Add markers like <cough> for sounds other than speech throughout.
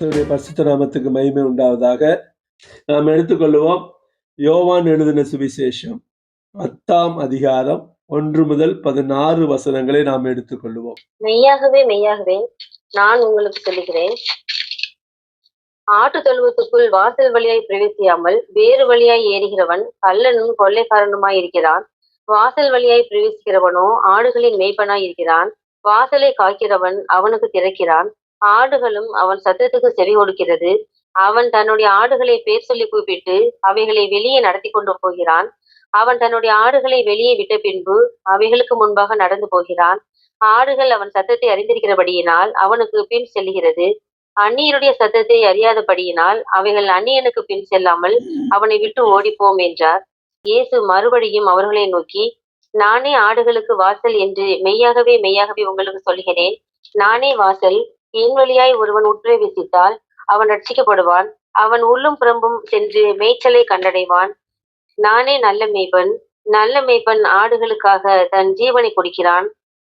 கர்த்தருடைய பரிசுத்த நாமத்துக்கு மகிமை உண்டாவதாக நாம் எடுத்துக்கொள்வோம் யோவான் எழுதின சுவிசேஷம் பத்தாம் அதிகாரம் ஒன்று முதல் பதினாறு வசனங்களை நாம் எடுத்துக்கொள்வோம் மெய்யாகவே மெய்யாகவே நான் உங்களுக்கு சொல்லுகிறேன். ஆட்டு தொழுவத்துக்குள் வாசல் வழியாய் பிரவேசியாமல் வேறு வழியாய் ஏறுகிறவன் கள்ளனும் கொள்ளைக்காரனுமாய் இருக்கிறான். வாசல் வழியாய் பிரவேசிக்கிறவனோ ஆடுகளின் மேய்ப்பனாய் இருக்கிறான். வாசலை காக்கிறவன் அவனுக்கு திறக்கிறான். ஆடுகளும் அவன் சத்தத்துக்கு செவி கொடுக்கிறது அவன் தன்னுடைய ஆடுகளை பேர் சொல்லி கூப்பிட்டு அவைகளை வெளியே நடத்தி கொண்டு போகிறான். அவன் தன்னுடைய ஆடுகளை வெளியே விட்ட பின்பு அவைகளுக்கு முன்பாக நடந்து போகிறான். ஆடுகள் அவன் சத்தத்தை அறிந்திருக்கிறபடியினால் அவனுக்கு பின் செல்கிறது. அந்நியருடைய சத்தத்தை அறியாதபடியினால் அவைகள் அந்நியனுக்கு பின் செல்லாமல் அவனை விட்டு ஓடிப்போம் என்றார். இயேசு மறுபடியும் அவர்களை நோக்கி நானே ஆடுகளுக்கு வாசல் என்று மெய்யாகவே மெய்யாகவே உங்களுக்கு சொல்கிறேன் நானே வாசல் என் வழியாய் ஒருவன் உட்பிரவேசித்தால் அவன் ரட்சிக்கப்படுவான் அவன் உள்ளும் புறம்பும் சென்று மேய்ச்சலை கண்டடைவான். நானே நல்ல மேய்ப்பன். நல்ல மேய்ப்பன் ஆடுகளுக்காக தன் ஜீவனை கொடுக்கிறான்.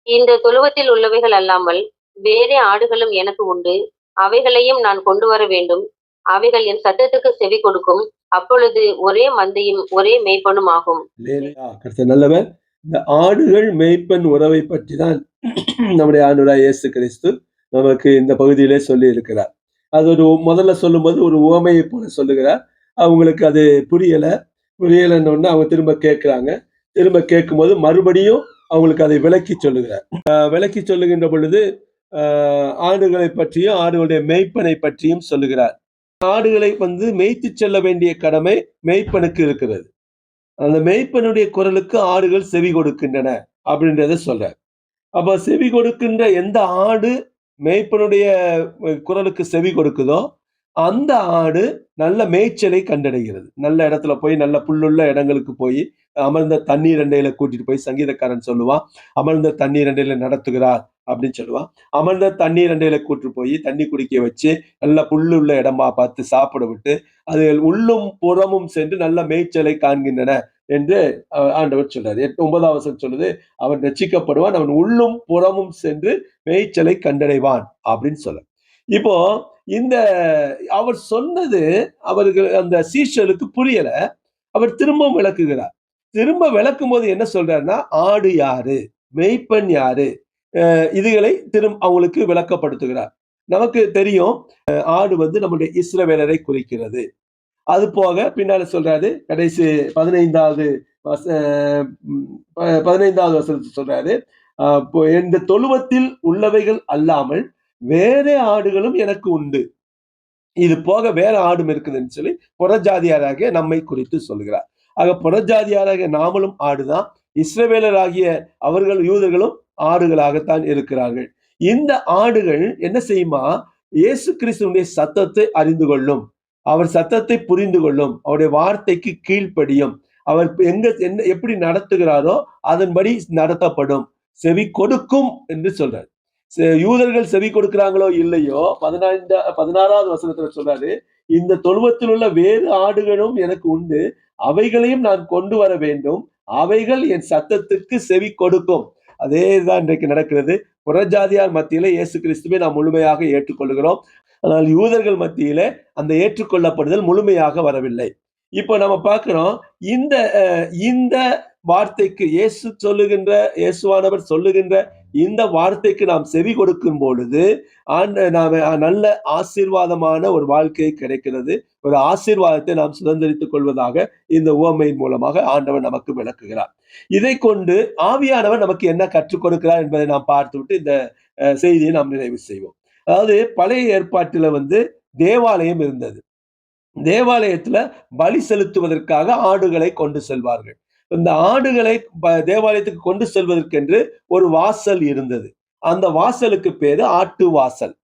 இந்த தொழுவத்தில் உள்ளவைகள் அல்லாமல் வேறே ஆடுகளும் எனக்கு உண்டு. அவைகளையும் நான் கொண்டு வர வேண்டும். அவைகள் என் சத்தத்துக்கு செவி கொடுக்கும். அப்பொழுது ஒரே மந்தையும் ஒரே மேய்ப்பனும் ஆகும். நல்லவர். இந்த ஆடுகள் மேய்ப்பன் உறவை பற்றி தான் <clears throat> நம்முடைய ஆண்டுடா இயேசு கிறிஸ்து நமக்கு இந்த பகுதியிலே சொல்லி இருக்கிறார் அது ஒரு முதல்ல சொல்லும்போது ஒரு உவமையை போல சொல்லுகிறார். அவங்களுக்கு அது புரியலை. புரியலைன்னு அவங்க திரும்ப கேட்குறாங்க. திரும்ப கேட்கும்போது மறுபடியும் அவங்களுக்கு அதை விளக்கி சொல்லுகிறார். விளக்கி சொல்லுகின்ற பொழுது ஆஹ் ஆடுகளை பற்றியும் ஆடுகளுடைய மெய்ப்பனை பற்றியும் சொல்லுகிறார். ஆடுகளை வந்து மேய்த்து செல்ல வேண்டிய கடமை மெய்ப்பனுக்கு இருக்கிறது. அந்த மெய்ப்பனுடைய குரலுக்கு ஆடுகள் செவி கொடுக்கின்றன அப்படின்றத சொல்றார். அப்ப செவி கொடுக்கின்ற எந்த ஆடு மேய்ப்பனுடைய குரலுக்கு செவி கொடுக்குதோ அந்த ஆடு நல்ல மேய்ச்சலை கண்டடைகிறது. நல்ல இடத்துல போய் நல்ல புல்லுள்ள இடங்களுக்கு போய் அமர்ந்த தண்ணீர் அண்டையில கூட்டிட்டு போய் சங்கீதக்காரன் சொல்லுவான் அமர்ந்த தண்ணீர் அண்டையில நடத்துகிறார் அப்படின்னு சொல்லுவான். அமர்ந்த தண்ணீர் அண்டையில கூட்டு போய் தண்ணி குடிக்க வச்சு நல்ல புல்லு உள்ள இடமா பார்த்து சாப்பிட விட்டு அது உள்ளும் புறமும் சென்று நல்ல மேய்ச்சலை காண்கின்றன. என்று ஆண்டவர் சொல்றாரு. எட்டு ஒன்பதாம் வசனம் சொல்லுது அவன் ரட்சிக்கப்படுவான் அவன் உள்ளும் புறமும் சென்று மேய்ச்சலை கண்டடைவான் அப்படின்னு சொல்ல இப்போ இந்த அவர் சொன்னது அவர்கள் அந்த சீஷலுக்கு புரியல. அவர் திரும்பவும் விளக்குகிறார். திரும்ப விளக்கும் போது என்ன சொல்றாருன்னா ஆடு யாரு? மெய்ப்பன் யாரு? அஹ் இதுகளை திரும் அவங்களுக்கு விளக்கப்படுத்துகிறார். நமக்கு தெரியும் ஆடு வந்து நம்முடைய இஸ்ரவேலரை குறிக்கிறது. அது போக பின்னால சொல்றாரு கடைசி பதினைந்தாவது வச பதினைந்தாவது வசனத்தை சொல்றாரு. இந்த தொழுவத்தில் உள்ளவைகள் அல்லாமல் வேற ஆடுகளும் எனக்கு உண்டு. இது போக வேற ஆடும் இருக்குதுன்னு சொல்லி புறஜாதியாராகிய நம்மை குறித்து சொல்கிறார் ஆக புறஜாதியாராகிய நாமளும் ஆடுதான். இஸ்ரவேலராகிய அவர்கள் யூதர்களும் ஆடுகளாகத்தான் இருக்கிறார்கள். இந்த ஆடுகள் என்ன செய்யுமா? இயேசு கிறிஸ்துவனுடைய சத்தத்தை அறிந்து கொள்ளும். அவர் சத்தத்தை புரிந்து கொள்ளும் அவருடைய வார்த்தைக்கு கீழ்ப்படியும் அவர் எங்க என்ன எப்படி நடத்துகிறாரோ அதன்படி நடத்தப்படும். செவி கொடுக்கும் என்று சொல்றார். யூதர்கள் செவி கொடுக்கிறாங்களோ இல்லையோ பதினைந்த பதினாறாவது வசனத்துல சொல்றாரு இந்த தொழுவத்தில் உள்ள வேறு ஆடுகளும் எனக்கு உண்டு அவைகளையும் நான் கொண்டு வர வேண்டும் அவைகள் என் சத்தத்துக்கு செவி கொடுக்கும். அதே தான் இன்றைக்கு நடக்கிறது. புறஜாதியார் மத்தியில இயேசு கிறிஸ்துவை நாம் முழுமையாக ஏற்றுக்கொள்கிறோம். ஆனால் யூதர்கள் மத்தியில அந்த ஏற்றுக்கொள்ளப்படுதல் முழுமையாக வரவில்லை. இப்போ நம்ம பார்க்கிறோம் இந்த அஹ், இந்த வார்த்தைக்கு இயேசு சொல்லுகின்ற இயேசுவானவர் சொல்லுகின்ற இந்த வார்த்தைக்கு நாம் செவி கொடுக்கும் பொழுது ஆண்ட நாம நல்ல ஆசீர்வாதமான ஒரு வாழ்க்கை கிடைக்கிறது. ஒரு ஆசீர்வாதத்தை நாம் சுதந்திரித்துக் கொள்வதாக இந்த உவமையின் மூலமாக ஆண்டவர் நமக்கு விளக்குகிறார். இதை கொண்டு ஆவியானவர் நமக்கு என்ன கற்றுக் கொடுக்கிறார் என்பதை நாம் பார்த்துவிட்டு இந்த செய்தியை நாம் நிறைவு செய்வோம். அதாவது பழைய ஏற்பாட்டில் வந்து தேவாலயம் இருந்தது. தேவாலயத்துல பலி செலுத்துவதற்காக ஆடுகளை கொண்டு செல்வார்கள். இந்த ஆடுகளை ப- தேவாலயத்துக்கு கொண்டு செல்வதற்கென்று ஒரு வாசல் இருந்தது. அந்த வாசலுக்கு பேரு ஆட்டு வாசல்.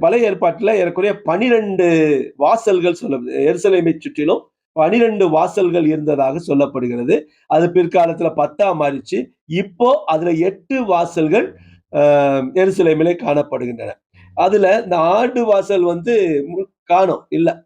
பழைய ஏற்பாட்டில் ஏறக்குறைய பனிரெண்டு வாசல்கள் சொல்ல எருசலேமை சுற்றிலும் பனிரெண்டு வாசல்கள் இருந்ததாக சொல்லப்படுகிறது. அது பிற்காலத்துல பத்தா மாறிச்சு இப்போ அதுல எட்டு வாசல்கள் எருசலேமிலே காணப்படுகின்றன. அதுல இந்த ஆண்டு வாசல் வந்து மு- காணோம். இல்ல.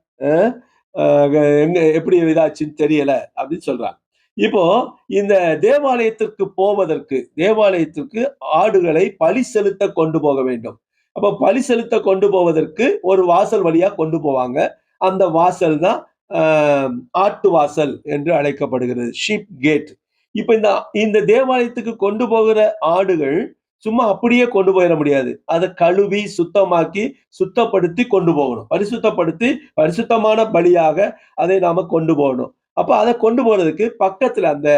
எங்க எப்படி இதாச்சுன்னு தெரியல அப்படின்னு சொல்றாங்க. இப்போ இந்த தேவாலயத்திற்கு போவதற்கு தேவாலயத்திற்கு ஆடுகளை பலி செலுத்த கொண்டு போக வேண்டும். அப்ப பலி செலுத்த கொண்டு போவதற்கு ஒரு வாசல் வழியா கொண்டு போவாங்க. அந்த வாசல் தான் ஆஹ், ஆட்டு வாசல் என்று அழைக்கப்படுகிறது. Sheep gate. இப்ப இந்த இந்த தேவாலயத்துக்கு கொண்டு போகிற ஆடுகள் சும்மா அப்படியே கொண்டு போயிட முடியாது. அதை கழுவி சுத்தமாக்கி சுத்தப்படுத்தி கொண்டு போகணும். பரிசுத்தப்படுத்தி பரிசுத்தமான பலியாக அதை நாம கொண்டு போகணும். அப்ப அதை கொண்டு போறதுக்கு பக்கத்துல அந்த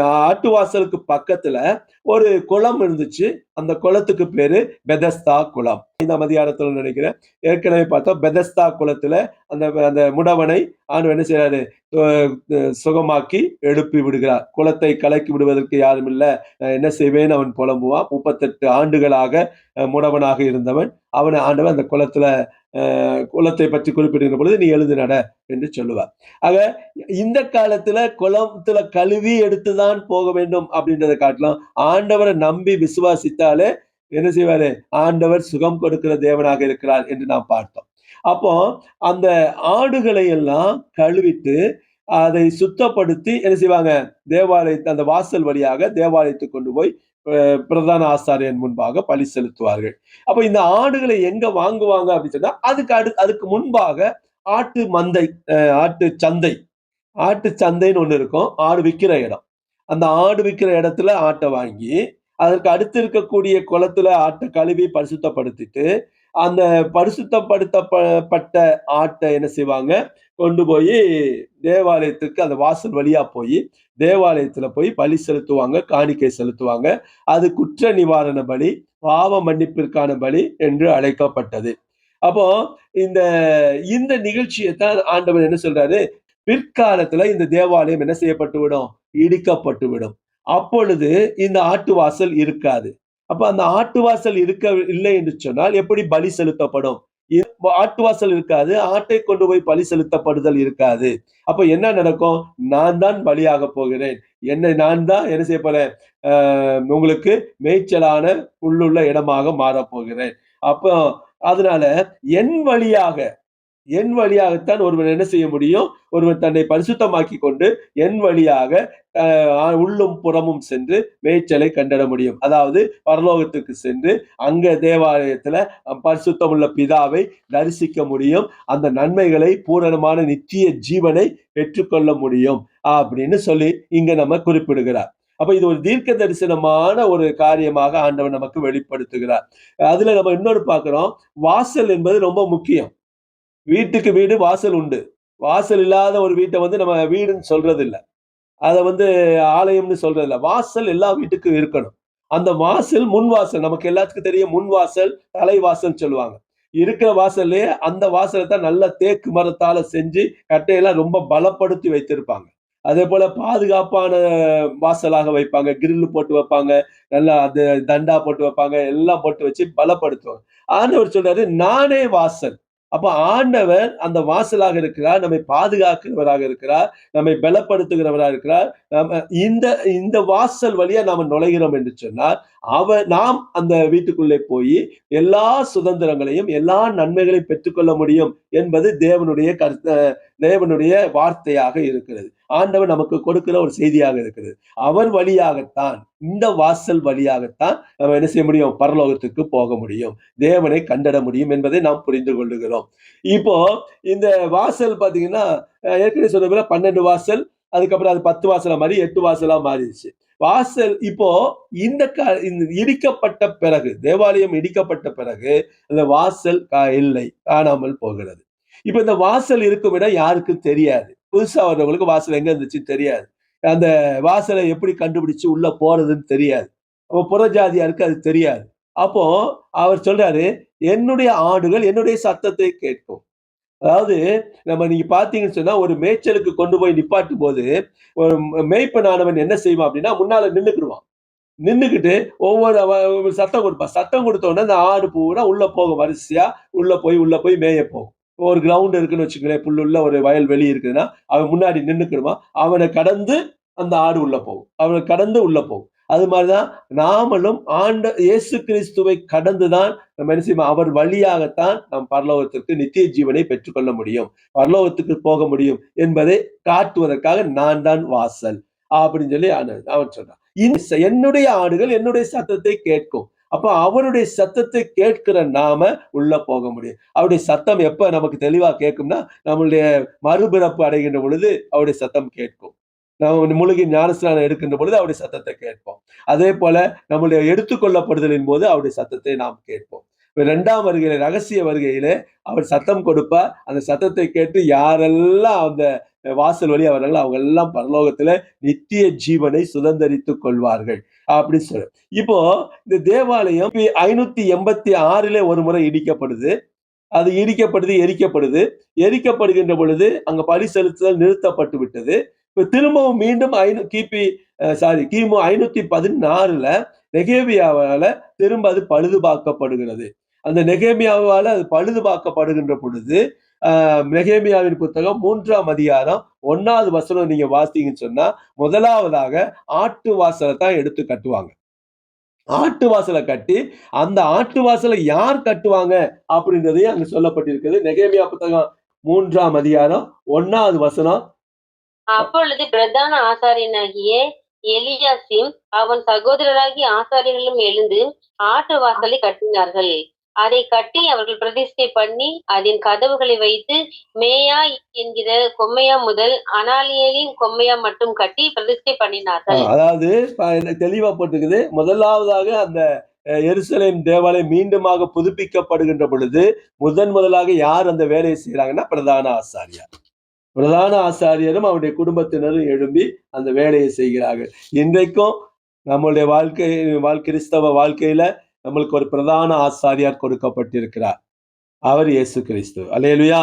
ஆட்டு வாசலுக்கு பக்கத்துல ஒரு குளம் இருந்துச்சு. அந்த குளத்துக்கு பேரு பெதஸ்தா குளம். இந்த மதியானத்துல நினைக்கிறேன் ஏற்கனவே பார்த்தோம். பெதஸ்தா குளத்துல அந்த அந்த முடவனை ஆண்டு என்ன செய்யறாரு சுகமாக்கி எழுப்பி விடுகிறார். குளத்தை கலக்கி விடுவதற்கு யாரும் இல்லை. என்ன செய்வேன்? அவன் புலம்புவான். முப்பத்தெட்டு ஆண்டுகளாக முடவனாக இருந்தவன். அவனை ஆண்டவன் அந்த குளத்துல அஹ், குளத்தை பற்றி குறிப்பிடுகிற பொழுது நீ எழுது நட என்று சொல்லுவார். ஆக இந்த காலத்துல குளத்துல கழுவி எடுத்துதான் போக வேண்டும் அப்படின்றத காட்டலாம் ஆண்டவரை நம்பி விசுவாசித்தாலே என்ன செய்வாரு? ஆண்டவர் சுகம் கொடுக்கிற தேவனாக இருக்கிறார் என்று நாம் பார்த்தோம். அப்போ அந்த ஆடுகளை எல்லாம் கழுவிட்டு அதை சுத்தப்படுத்தி என்ன செய்வாங்க? தேவாலயத்தை அந்த வாசல் வழியாக தேவாலயத்துக்கு கொண்டு போய் பிரதான ஆசாரியன் முன்பாக பலி செலுத்துவார்கள். அப்ப இந்த ஆடுகளை எங்க வாங்குவாங்க அப்படின்னு சொன்னா அதுக்கு அடு அதுக்கு முன்பாக ஆட்டு மந்தை ஆட்டு சந்தை. ஆட்டு சந்தைன்னு ஒண்ணு இருக்கும். ஆடு விற்கிற இடம். அந்த ஆடு விற்கிற இடத்துல ஆட்டை வாங்கி அதற்கு அடுத்து இருக்கக்கூடிய குளத்துல ஆட்டை கழுவி பரிசுத்தப்படுத்திட்டு அந்த பரிசுத்தப்படுத்தப்பட்ட ஆட்டை என்ன செய்வாங்க? கொண்டு போய் தேவாலயத்துக்கு அந்த வாசல் வழியா போய் தேவாலயத்துல போய் பலி செலுத்துவாங்க காணிக்கை செலுத்துவாங்க. அது குற்ற நிவாரண பலி பாவ மன்னிப்பிற்கான பலி என்று அழைக்கப்பட்டது. அப்போ இந்த இந்த நிகழ்ச்சியை தான் ஆண்டவர் என்ன சொல்றாரு? பிற்காலத்துல இந்த தேவாலயம் என்ன செய்யப்பட்டு விடும்? இடிக்கப்பட்டு விடும். அப்பொழுது இந்த ஆட்டு வாசல் இருக்காது. அப்ப அந்த ஆட்டு வாசல் இருக்க இல்லை என்று சொன்னால் எப்படி பலி செலுத்தப்படும்? ஆட்டு வாசல் இருக்காது ஆட்டை கொண்டு போய் பலி செலுத்தப்படுதல் இருக்காது. அப்ப என்ன நடக்கும்? நான் தான் பலியாக போகிறேன். என்னை நான் தான் என்ன செய்ய போறேன்? உங்களுக்கு மேய்ச்சலான புல்லுள்ள இடமாக மாறப் போகிறேன். அப்போ அதனால என் வழியாக என் வழியாகத்தான் ஒருவன் என்ன செய்ய முடியும்? ஒருவன் தன்னை பரிசுத்தமாக்கி கொண்டு என் வழியாக உள்ளும் புறமும் சென்று மேய்ச்சலை கண்டிட முடியும். அதாவது பரலோகத்துக்கு சென்று அங்க தேவாலயத்துல பரிசுத்தமுள்ள பிதாவை தரிசிக்க முடியும். அந்த நன்மைகளை பூரணமான நித்திய ஜீவனை பெற்றுக்கொள்ள முடியும். அப்படின்னு சொல்லி இங்க நம்ம குறிப்பிடுகிறார். அப்ப இது ஒரு தீர்க்க தரிசனமான ஒரு காரியமாக ஆண்டவன் நமக்கு வெளிப்படுத்துகிறார். அதுல நம்ம இன்னொரு பார்க்கிறோம். வாசல் என்பது ரொம்ப முக்கியம். வீட்டுக்கு வீடு வாசல் உண்டு. வாசல் இல்லாத ஒரு வீட்டை வந்து நம்ம வீடுன்னு சொல்றது இல்லை அதை வந்து ஆலயம்னு சொல்றது இல்லை வாசல் எல்லா வீட்டுக்கும் இருக்கணும். அந்த வாசல் முன் வாசல் நமக்கு எல்லாத்துக்கும் தெரியும் முன் வாசல் தலைவாசல் சொல்லுவாங்க. இருக்கிற வாசல்லே அந்த வாசலை தான் நல்ல தேக்கு மரத்தால செஞ்சு கட்டையெல்லாம் ரொம்ப பலப்படுத்தி வைத்திருப்பாங்க. அதே போல பாதுகாப்பான வாசலாக வைப்பாங்க. கிரில் போட்டு வைப்பாங்க. நல்லா அது தண்டா போட்டு வைப்பாங்க. எல்லாம் போட்டு வச்சு பலப்படுத்துவாங்க. ஆண்டவர் சொல்றாரு நானே வாசல். அப்ப ஆண்டவர் அந்த வாசலாக இருக்கிறார் நம்மை பாதுகாக்கிறவராக இருக்கிறார் நம்மை பலப்படுத்துகிறவராக இருக்கிறார். நம்ம இந்த இந்த வாசல் வழியா நாம நுழைகிறோம் என்று சொன்னால் அவர் நாம் அந்த வீட்டுக்குள்ளே போய் எல்லா சுதந்திரங்களையும் எல்லா நன்மைகளையும் பெற்றுக்கொள்ள முடியும் என்பது தேவனுடைய கருத்த தேவனுடைய வார்த்தையாக இருக்கிறது. ஆண்டவர் நமக்கு கொடுக்கிற ஒரு செய்தியாக இருக்குது அவர் வழியாகத்தான் இந்த வாசல் வழியாகத்தான் நம்ம என்ன செய்ய முடியும்? பரலோகத்துக்கு போக முடியும். தேவனை கண்டட முடியும் என்பதை நாம் புரிந்து கொள்ளுகிறோம். இப்போ இந்த வாசல் பாத்தீங்கன்னா ஏற்கனவே சொன்ன பன்னெண்டு வாசல் அதுக்கப்புறம் அது பத்து வாசலா மாறி எட்டு வாசலா மாறிடுச்சு. வாசல் இப்போ இந்த க- இந்த இடிக்கப்பட்ட பிறகு தேவாலயம் இடிக்கப்பட்ட பிறகு அந்த வாசல் கா- இல்லை காணாமல் போகிறது. இப்ப இந்த வாசல் இருக்கும் இடம் யாருக்கும் தெரியாது. புதுசாக வர்றவங்களுக்கு வாசல் எங்கே இருந்துச்சுன்னு தெரியாது. அந்த வாசலை எப்படி கண்டுபிடிச்சு உள்ளே போகிறதுன்னு தெரியாது. அப்போ புறஜாதியாருக்கு அது தெரியாது. அப்போ அவர் சொல்றாரு என்னுடைய ஆடுகள் என்னுடைய சத்தத்தை கேட்கும். அதாவது நம்ம நீங்க பாத்தீங்கன்னு சொன்னா ஒரு மேய்ச்சலுக்கு கொண்டு போய் நிப்பாட்டும் போது ஒரு மேய்ப்பனானவன் என்ன செய்வான் அப்படின்னா முன்னால நின்றுக்கிடுவான் நின்றுக்கிட்டு ஒவ்வொரு சத்தம் கொடுப்பான். சத்தம் கொடுத்தோடனே அந்த ஆடு பூரா உள்ள போகும் வரிசையா உள்ள போய் உள்ள போய் மேய போகும். ஒரு கிரவுண்ட் இருக்குன்னு வச்சுக்கோங்களேன். புல்லுள்ள ஒரு வயல்வெளி இருக்குதுன்னா அவன் முன்னாடி நின்றுக்கணுமா அவனை கடந்து அந்த ஆடு உள்ள போகும். அவனை கடந்து உள்ள போகும். அது மாதிரிதான் நாமளும் ஆண்ட இயேசு கிறிஸ்துவை கடந்துதான் நம்ம என்ன செய்வோம் அவர் வழியாகத்தான் நம் பரலோகத்திற்கு நித்திய ஜீவனை பெற்றுக்கொள்ள முடியும். பரலோகத்துக்கு போக முடியும் என்பதை காட்டுவதற்காக நான் தான் வாசல் அப்படின்னு சொல்லி அவன் சொன்னான். என்னுடைய ஆடுகள் என்னுடைய சத்தத்தை கேட்கும். அப்போ அவருடைய சத்தத்தை கேட்கிற நாம உள்ள போக முடியும். அவருடைய சத்தம் எப்ப நமக்கு தெளிவா கேட்கும்னா நம்மளுடைய மறுபிறப்பு அடைகின்ற பொழுது அவருடைய சத்தம் கேட்கும். நம்ம முழுகி ஞானஸ்நானம் எடுக்கின்ற பொழுது அவருடைய சத்தத்தை கேட்போம். அதே போல நம்முடைய எடுத்துக்கொள்ளப்படுதலின் போது அவருடைய சத்தத்தை நாம் கேட்போம். இப்ப இரண்டாம் வருகையில ரகசிய வருகையிலே அவர் சத்தம் கொடுப்பார் அந்த சத்தத்தை கேட்டு யாரெல்லாம் அந்த வாசல் வழி அவர்கள் அவங்க எல்லாம் பரலோகத்துல நித்திய ஜீவனை சுதந்தரித்துக் கொள்வார்கள். அப்படின்னு சொல்ல இப்போ இந்த தேவாலயம் ஐநூத்தி எண்பத்தி ஆறுல ஒரு முறை இடிக்கப்படுது. அது இடிக்கப்படுது எரிக்கப்படுது. எரிக்கப்படுகின்ற பொழுது அங்க பலி செலுத்துதல் நிறுத்தப்பட்டு விட்டது. இப்போ திரும்பவும் மீண்டும் ஐநூ கிபி சாரி கிமு ஐநூத்தி பதினாறுல நெகேவியாவால திரும்ப அது பழுதுபார்க்கப்படுகிறது. அந்த நெகேமியாவால் அது பழுதுபார்க்கப்படுகின்ற பொழுது ஆஹ் நெகேமியாவின் புத்தகம் மூன்றாம் அதிகாரம் ஒன்னாவது வசனம் நீங்க வாசிங்கன்னு சொன்னா முதலாவதாக ஆட்டு வாசலை தான் எடுத்து கட்டுவாங்க. ஆட்டு வாசலை கட்டி அந்த ஆட்டு வாசலை யார் கட்டுவாங்க அப்படின்றதையும் அங்க சொல்லப்பட்டிருக்குது நெகேமியா புத்தகம் மூன்றாம் அதிகாரம் ஒன்னாவது வசனம். அப்பொழுது பிரதான ஆசாரியனாகிய எலியாசிம் அவன் சகோதரராகி ஆசாரியர்களும் எழுந்து ஆட்டு வாசலை கட்டினார்கள். அதை கட்டி அவர்கள் பிரதிஷ்டை பண்ணி அதன் கதவுகளை வைத்து மேயா என்கிற கொம்மையா முதல் அனாலியலின் கொம்மையா மட்டும் கட்டி பிரதிஷ்டை பண்ணினார்கள். அதாவது தெளிவா போட்டுக்குது. முதலாவதாக அந்த எருசலேம் தேவாலயம் மீண்டுமாக புதுப்பிக்கப்படுகின்ற பொழுது முதன் முதலாக யார் அந்த வேலையை செய்யறாங்கன்னா பிரதான ஆசாரியார். பிரதான ஆசாரியரும் அவருடைய குடும்பத்தினரும் எழும்பி அந்த வேலையை செய்கிறார்கள். இன்றைக்கும் நம்மளுடைய வாழ்க்கை வாழ் கிறிஸ்தவ வாழ்க்கையில நம்மளுக்கு ஒரு பிரதான ஆசாரியார் கொடுக்கப்பட்டிருக்கிறார். அவர் இயேசு கிறிஸ்து. அல்லேலுயா.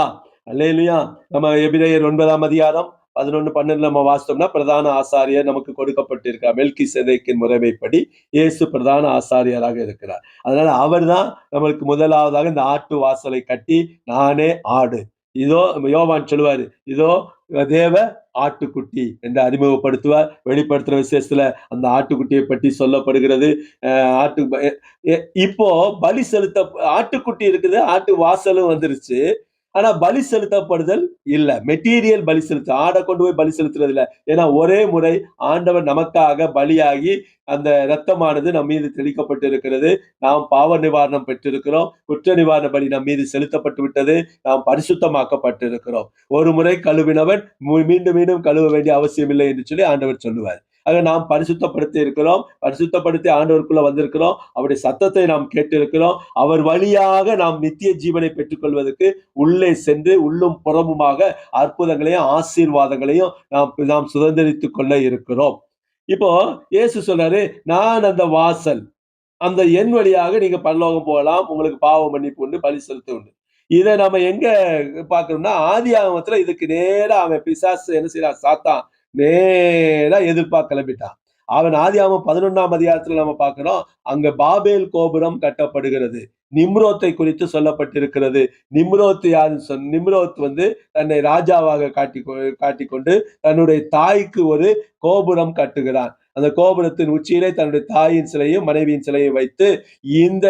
அல்லேலுயா. நம்ம எபிரேயர் ஒன்பதாம் அதிகாரம் பதினொன்று பன்னெண்டு நம்ம வாசித்தோம்னா பிரதான ஆசாரியர் நமக்கு கொடுக்கப்பட்டிருக்கார் மெல்கி செதைக்கின் முறைமைப்படி இயேசு பிரதான ஆசாரியராக இருக்கிறார். அதனால அவர்தான் நம்மளுக்கு முதலாவதாக இந்த ஆட்டு வாசலை கட்டி நானே ஆடு. இதோ யோவான் சொல்லுவாரு இதோ தேவ ஆட்டுக்குட்டி என்று அறிமுகப்படுத்துவார். வெளிப்படுத்துற விசேஷத்துல அந்த ஆட்டுக்குட்டியை பற்றி சொல்லப்படுகிறது. ஆட்டு இப்போ பலி செலுத்த ஆட்டுக்குட்டி இருக்குது ஆட்டு வாசலும் வந்துருச்சு. ஆனா பலி செலுத்தப்படுதல் இல்ல. மெட்டீரியல் பலி செலுத்து ஆடை கொண்டு போய் பலி செலுத்துறது இல்ல. ஏன்னா ஒரே முறை ஆண்டவர் நமக்காக பலியாகி அந்த இரத்தமானது நம் மீது தெளிக்கப்பட்டு இருக்கிறது நாம் பாவ நிவாரணம் பெற்றிருக்கிறோம். குற்ற நிவாரண பலி நம் மீது செலுத்தப்பட்டு விட்டது. நாம் பரிசுத்தமாக்கப்பட்டிருக்கிறோம். ஒரு முறை கழுவினவன் மீண்டும் மீண்டும் கழுவ வேண்டிய அவசியம் இல்லை என்று சொல்லி ஆண்டவர் சொல்லுவார். ஆக நாம் பரிசுத்தப்படுத்தி இருக்கிறோம். பரிசுத்தப்படுத்தி ஆண்டவருக்குள்ள வந்திருக்கிறோம். அவருடைய சத்தத்தை நாம் கேட்டிருக்கிறோம். அவர் வழியாக நாம் நித்திய ஜீவனை பெற்றுக்கொள்வதற்கு உள்ளே சென்று உள்ளும் புறமுமாக அற்புதங்களையும் ஆசீர்வாதங்களையும் நாம் நாம் சுதந்திரித்துக் கொள்ள இருக்கிறோம். இப்போ இயேசு சொல்றாரு நான் அந்த வாசல் அந்த எண் வழியாக நீங்க பரலோகம் போகலாம். உங்களுக்கு பாவ மன்னிப்பு உண்டு பலி செலுத்த உண்டு. இதை நம்ம எங்க பார்க்கணும்னா ஆதி ஆகமத்துல இதுக்கு நேரம் அவன் பிசாசு என்ன செய்யறான் சாத்தான் நேரா எதிர்ப்பா கிளம்பிட்டான். அவன் ஆதியாமம் பதினொன்னாம் அதிகாரத்துல நம்ம பார்க்கிறோம் அங்க பாபேல் கோபுரம் கட்டப்படுகிறது. நிம்ரோத்தை குறித்து சொல்லப்பட்டிருக்கிறது. நிம்ரோத் யாருன்னு சொன் நிம்ரோத் வந்து தன்னை ராஜாவாக காட்டி காட்டிக்கொண்டு தன்னுடைய தாய்க்கு ஒரு கோபுரம் கட்டுகிறான். அந்த கோபுரத்தின் உச்சியிலே தன்னுடைய தாயின் சிலையும் மனைவியின் சிலையும் வைத்து இந்த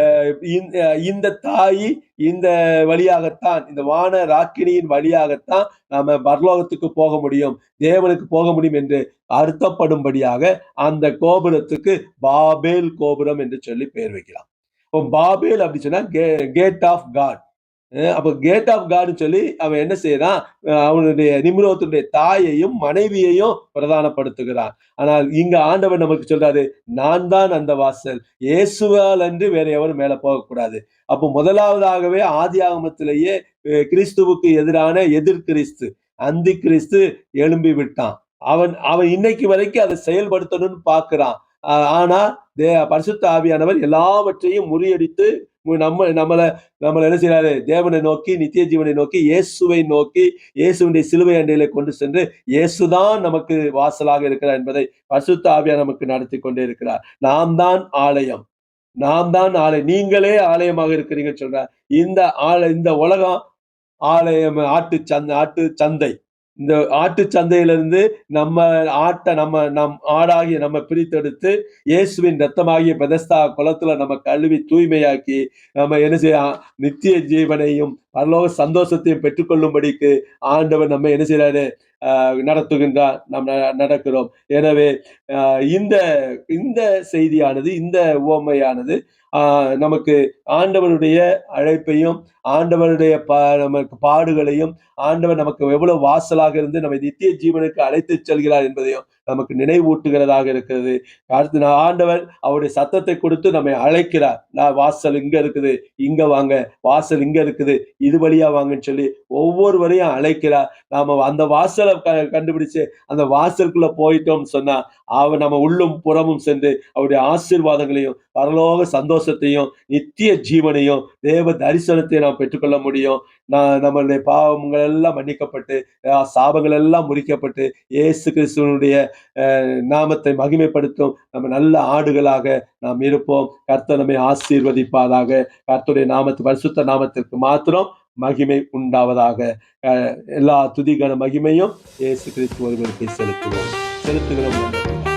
அஹ், இந்த இந்த தாய் இந்த வழியாகத்தான் இந்த வான ராக்கினியின் வழியாகத்தான் நாம பர்லோகத்துக்கு போக முடியும் தேவனுக்கு போக முடியும் என்று அர்த்தப்படும்படியாக அந்த கோபுரத்துக்கு பாபேல் கோபுரம் என்று சொல்லி பெயர் வைக்கலாம். இப்போ பாபேல் அப்படி சொன்னா கேட் ஆஃப் காட் அப்போ கேட் ஆஃப் காட்னு சொல்லி அவன் என்ன செய்யறான் அவனுடைய நிம்ரோத்துடைய தாயையும் மனைவியையும் பிரதானப்படுத்துகிறான். ஆனால் இங்க ஆண்டவன் நமக்கு சொல்றாரு நான் தான் அந்த வாசல். இயேசுவால் அன்று வேற எவரும் மேல போகக்கூடாது. அப்போ முதலாவதாகவே ஆதி ஆகமத்திலேயே கிறிஸ்துவுக்கு எதிரான எதிர் கிறிஸ்து அந்தி கிறிஸ்து எழும்பி விட்டான். அவன் அவன் இன்னைக்கு வரைக்கும் அதை செயல்படுத்தணும்னு பார்க்கிறான். ஆனா தே பரிசுத்த ஆவியானவர் எல்லாவற்றையும் முறியடித்து நம்ம நம்மளை நம்மளை என்ன செய்யறாரு தேவனை நோக்கி நித்திய ஜீவனை நோக்கி இயேசுவை நோக்கி இயேசுடைய சிலுவை அண்டையில கொண்டு சென்று இயேசுதான் நமக்கு வாசலாக இருக்கிறார் என்பதை பசுத்தாவியா ஆவியா நமக்கு நடத்தி கொண்டே இருக்கிறார். நாம் தான் ஆலயம். நாம் தான் ஆலயம். நீங்களே ஆலயமாக இருக்கிறீங்கன்னு சொல்றார். இந்த ஆலய இந்த உலகம் ஆலயம் ஆட்டு சந்தை ஆட்டு சந்தை. இந்த ஆட்டு சந்தையிலிருந்து நம்ம ஆட்டை நம்ம நம் ஆடாகிய நம்ம பிரித்தெடுத்து இயேசுவின் ரத்தமாகிய பெதஸ்தா குளத்துல நம்ம கழுவி தூய்மையாக்கி நம்ம என்ன செய்ய நித்திய ஜீவனையும் பரலோக சந்தோஷத்தையும் பெற்றுக்கொள்ளும்படிக்கு ஆண்டவர் நம்ம என்ன செய்யறாரு ஆஹ் நடத்துகின்றார் நாம் நடக்கிறோம். எனவே ஆஹ் இந்த இந்த செய்தியானது இந்த உவமையானது ஆஹ் நமக்கு ஆண்டவனுடைய அழைப்பையும் ஆண்டவனுடைய பா நமக்கு பாடுகளையும் ஆண்டவர் நமக்கு எவ்வளவு வாசலாக இருந்து நம்மை நித்திய ஜீவனுக்கு அழைத்து செல்கிறார் என்பதையும் நமக்கு நினைவூட்டுகிறதாக இருக்கிறது. அடுத்து நான் ஆண்டவர் அவருடைய சத்தத்தை கொடுத்து நம்மை அழைக்கிறார். நான் வாசல் இங்க இருக்குது. இங்க வாங்க. வாசல் இங்க இருக்குது. இது வழியா வாங்கன்னு சொல்லி ஒவ்வொருவரையும் அழைக்கிறார். நாம அந்த வாசலை க- கண்டுபிடிச்சு அந்த வாசலுக்குள்ள போயிட்டோம்னு சொன்னா அவர் நம்ம உள்ளும் புறமும் சென்று அவருடைய ஆசீர்வாதங்களையும் பரலோக சந்தோஷத்தையும் நித்திய ஜீவனையும் தேவ தரிசனத்தையும் நாம் பெற்றுக்கொள்ள முடியும். நம்மளுடைய பாவங்கள் எல்லாம் மன்னிக்கப்பட்டு சாபங்கள் எல்லாம் முறிக்கப்பட்டு இயேசு கிறிஸ்துவனுடைய நாமத்தை மகிமைப்படுத்தும் நம்ம நல்ல ஆடுகளாக நாம் இருப்போம். கர்த்தர் நம்மை ஆசீர்வதிப்பாதாக கர்த்தருடைய நாமத்து பரிசுத்த நாமத்திற்கு மாத்திரம் மகிமை உண்டாவதாக. எல்லா துதிகன மகிமையும் இயேசு கிறிஸ்து ஒருவருக்கு செலுத்துவோம். செலுத்துகிறோம்.